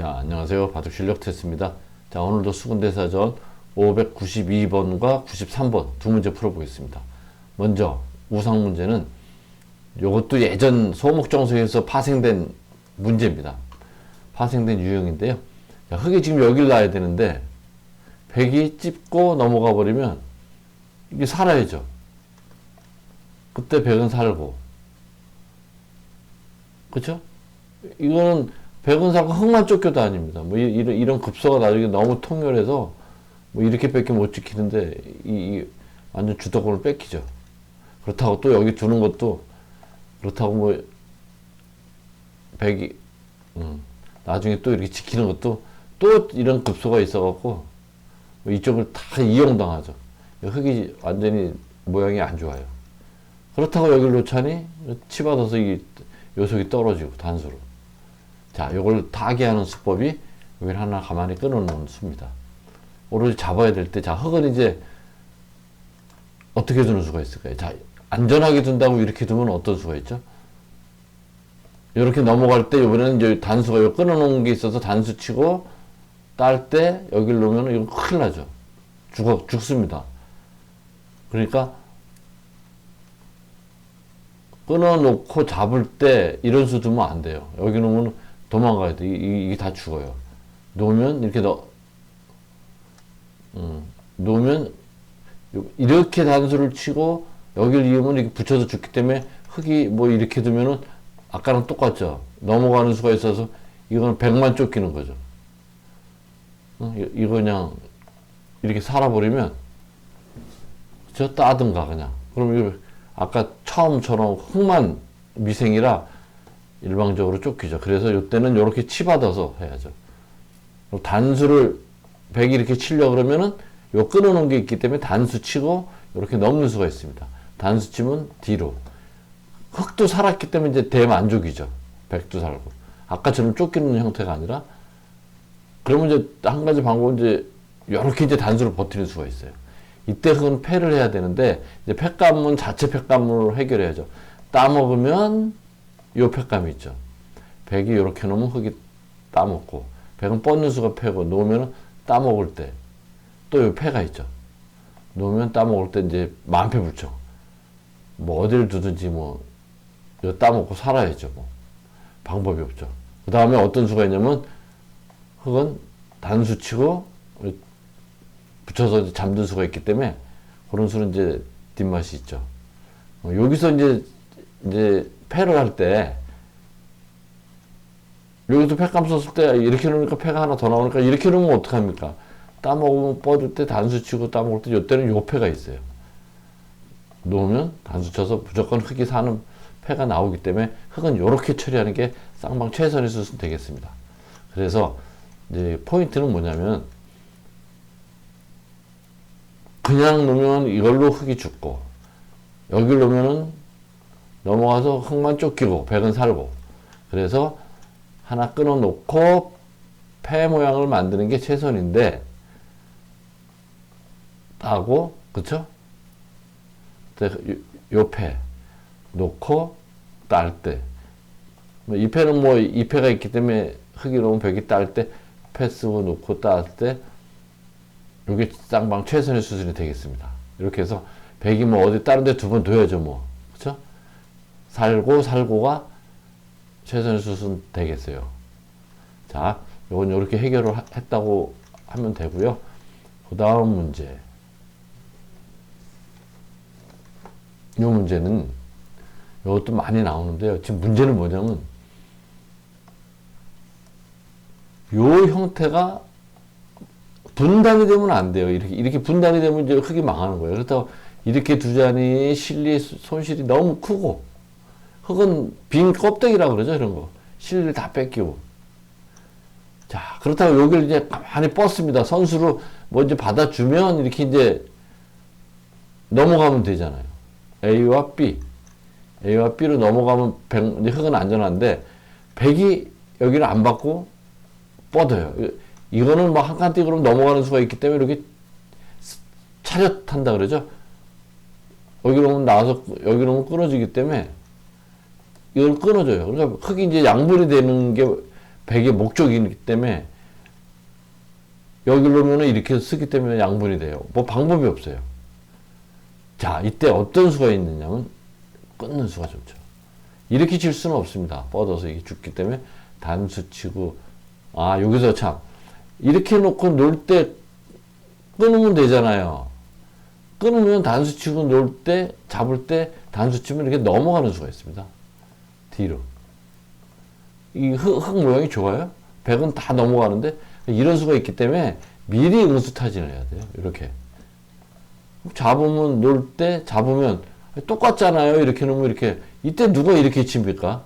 자, 안녕하세요. 바둑 실력 테스트입니다. 자, 오늘도 수군대사전 592번과 93번 두 문제 풀어보겠습니다. 먼저 우상 문제는 이것도 예전 소목정석에서 파생된 문제입니다. 파생된 유형인데요. 자, 흙이 지금 여길 놔야 되는데 백이 찝고 넘어가 버리면 이게 살아야죠. 그때 백은 살고 그렇죠? 이거는 백은사가 흙만 쫓겨도 아닙니다. 뭐 이- 이런 이런 급소가 나중에 너무 통렬해서 뭐 이렇게밖에 못 지키는데 이, 이 완전 주도권을 뺏기죠. 그렇다고 또 여기 두는 것도 그렇다고 뭐 백이 음, 나중에 또 이렇게 지키는 것도 또 이런 급소가 있어갖고 뭐 이쪽을 다 이용당하죠. 흙이 완전히 모양이 안 좋아요. 그렇다고 여기를 놓자니 치받아서 이 요속이 떨어지고 단수로. 자, 요걸 타개하는 수법이 여기 하나 가만히 끊어놓은 수입니다. 오로지 잡아야 될 때, 자, 흙은 이제 어떻게 두는 수가 있을까요? 자, 안전하게 둔다고 이렇게 두면 어떤 수가 있죠? 이렇게 넘어갈 때 이번에는 이제 단수가 요 끊어놓은 게 있어서 단수 치고 딸 때 여기를 놓으면 이거 큰일 나죠. 죽어, 죽습니다. 그러니까 끊어놓고 잡을 때 이런 수 두면 안 돼요. 여기 놓으면 도망가야 돼. 이- 이- 이 게 다 죽어요. 놓으면 이렇게 넣, 음, 놓으면 요- 이렇게 단수를 치고 여기를 이으면 이렇게 붙여서 죽기 때문에 흙이 뭐 이렇게 두면은 아까랑 똑같죠. 넘어가는 수가 있어서 이거는 백만 쫓기는 거죠. 어? 이- 이거 그냥 이렇게 살아버리면 저 따든가 그냥. 그럼 이거 아까 처음처럼 흙만 미생이라 일방적으로 쫓기죠. 그래서 이때는 이렇게 치받아서 해야죠. 단수를 100 이렇게 치려 그러면은 요 끊어놓은 게 있기 때문에 단수 치고 이렇게 넘는 수가 있습니다. 단수 치면 뒤로. 흙도 살았기 때문에 이제 대만족이죠. 백도 살고. 아까처럼 쫓기는 형태가 아니라 그러면 이제 한 가지 방법은 이제 이렇게 이제 단수를 버티는 수가 있어요. 이때 흙은 패를 해야 되는데 이제 팩감은 자체 팩감으로 해결해야죠. 따먹으면 요 팩감이 있죠. 백이 이렇게 놓으면 흙이 따먹고 백은 뻗는 수가 패고 놓으면 따먹을 때 또 요 패가 있죠. 놓으면 따먹을 때 이제 만패불청. 뭐 어디를 두든지 뭐 따먹고 살아야죠. 뭐 방법이 없죠. 그 다음에 어떤 수가 있냐면 흙은 단수 치고 붙여서 잠든 수가 있기 때문에 그런 수는 이제 뒷맛이 있죠. 어, 여기서 이제 이제 패를 할 때 여기서 패감 썼을 때 이렇게 놓으니까 패가 하나 더 나오니까 이렇게 놓으면 어떡합니까? 따먹으면 뻗을 때 단수 치고 따먹을 때 요때는 요 패가 있어요. 놓으면 단수 쳐서 무조건 흙이 사는 패가 나오기 때문에 흙은 요렇게 처리하는 게 쌍방 최선의 수순 되겠습니다. 그래서 이제 포인트는 뭐냐면 그냥 놓으면 이걸로 흙이 죽고 여기를 놓으면은 넘어가서 흙만 쫓기고 백은 살고 그래서 하나 끊어 놓고 폐 모양을 만드는 게 최선인데 따고 그쵸? 요패 놓고 딸 때. 뭐이 패는 뭐 이 패가 있기 때문에 흙이 놓으면 벽이 딸 때 패 쓰고 놓고 딸때 이게 쌍방 최선의 수준이 되겠습니다. 이렇게 해서 백이 뭐 어디 다른 데 두 번 둬야죠 뭐. 살고 살고가 최선의 수순 되겠어요. 자, 요건 이렇게 해결을 하- 했다고 하면 되고요. 그 다음 문제. 이 문제는 이것도 많이 나오는데요. 지금 문제는 뭐냐면 요 형태가 분단이 되면 안 돼요. 이렇게 이렇게 분단이 되면 이제 흙이 망하는 거예요. 그렇다고 이렇게 두자니 실리 손실이 너무 크고 흙은 빈 껍데기라 그러죠 이런 거 실리를 다 뺏기고 자 그렇다고 여기를 이제 가만히 뻗습니다. 선수로 뭐 이제 받아주면 이렇게 이제 넘어가면 되잖아요. A와 B. A와 B로 넘어가면 백, 이제 흙은 안전한데, 백이 여기를 안 받고 뻗어요. 이- 이거는 뭐 한칸 띄고 넘어가는 수가 있기 때문에 이렇게 차렷한다 그러죠. 여기로 오면 나와서, 여기로 오면 끊어지기 때문에 이걸 끊어줘요. 그러니까 흙이 이제 양분이 되는 게 백의 목적이기 때문에 여기로 오면은 이렇게 쓰기 때문에 양분이 돼요. 뭐 방법이 없어요. 자, 이때 어떤 수가 있느냐면 끊는 수가 좋죠. 이렇게 칠 수는 없습니다. 뻗어서 이게 죽기 때문에 단수 치고 아 여기서 참 이렇게 놓고 놀 때 끊으면 되잖아요. 끊으면 단수 치고 놀 때 잡을 때 단수 치면 이렇게 넘어가는 수가 있습니다. 뒤로 이 흙, 흙 모양이 좋아요. 백은 다 넘어가는데 이런 수가 있기 때문에 미리 응수 타진을 해야 돼요. 이렇게 잡으면 놀 때 잡으면 똑같잖아요. 이렇게 놓으면 이렇게 이때 누가 이렇게 칩니까?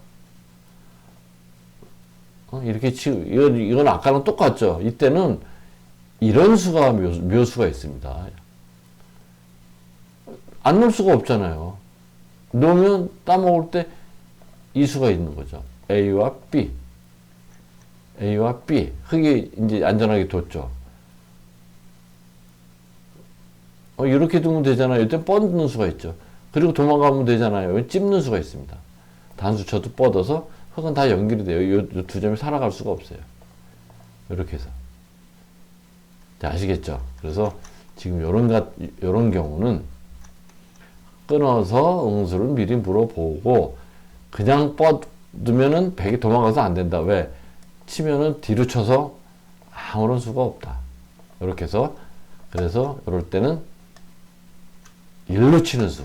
어, 이렇게 치 이건 이건 아까랑 똑같죠. 이때는 이런 수가 묘, 묘수가 있습니다. 안 놓을 수가 없잖아요. 놓으면 따먹을 때 이 수가 있는 거죠. A와 B. A와 B. 흙이 이제 안전하게 뒀죠. 어, 이렇게 두면 되잖아요. 이때 뻗는 수가 있죠. 그리고 도망가면 되잖아요. 찝는 수가 있습니다. 단수 쳐도 뻗어서 흙은 다 연결이 돼요. 이 두 점이 살아갈 수가 없어요. 이렇게 해서. 자, 아시겠죠? 그래서 지금 요런, 가, 요런 경우는 끊어서 응수를 미리 물어보고 그냥 뻗으면은 백이 도망가서 안 된다. 왜? 치면은 뒤로 쳐서 아무런 수가 없다. 이렇게 해서 그래서 이럴 때는 일로 치는 수.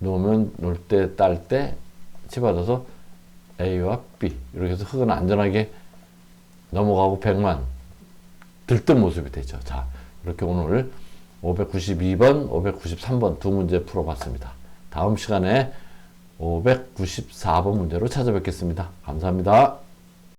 놓으면 놀 때, 딸 때, 치받아서 A와 B. 이렇게 해서 흙은 안전하게 넘어가고 100만 들뜬 모습이 되죠. 자, 이렇게 오늘 592번, 593번 두 문제 풀어봤습니다. 다음 시간에 594번 문제로 찾아뵙겠습니다. 감사합니다.